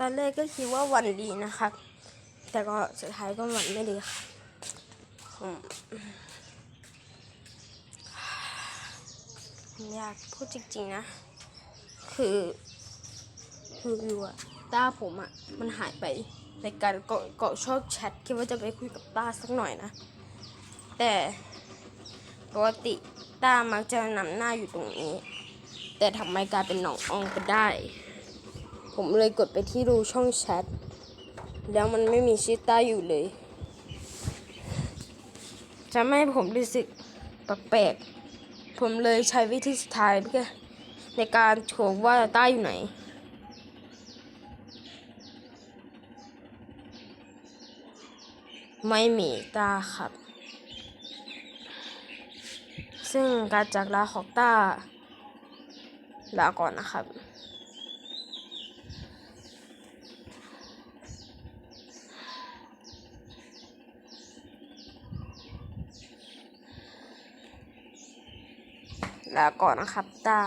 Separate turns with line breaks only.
ตอนแรกก็คิดว่าวันดีนะครับ แต่ก็สุดท้ายก็วันไม่ดีค่ะผมผมอยากพูดจริงๆนะ คือ คืออยู่อะต้าผมอะมันหายไปในการเกาะเกาะชอบแชทคิดว่าจะไปคุยกับต้าสักหน่อยนะ แต่ปกติต้ามักจะนำหน้าอยู่ตรงนี้ แต่ทำไมกลายเป็นหนองอองไปได้ ผมเลยกดไปที่รูช่องแชท แล้วมันไม่มีชื่อต้าอยู่เลย จะไม่ให้ผมรู้สึกแปลกๆผมเลยใช้วิธีสุดท้ายเพื่อในการโชว์ว่าต้าอยู่ไหน ไม่มีต้าครับ ซึ่งการจากลาของต้าลาก่อนนะครับ ลาก่อนนะครับตา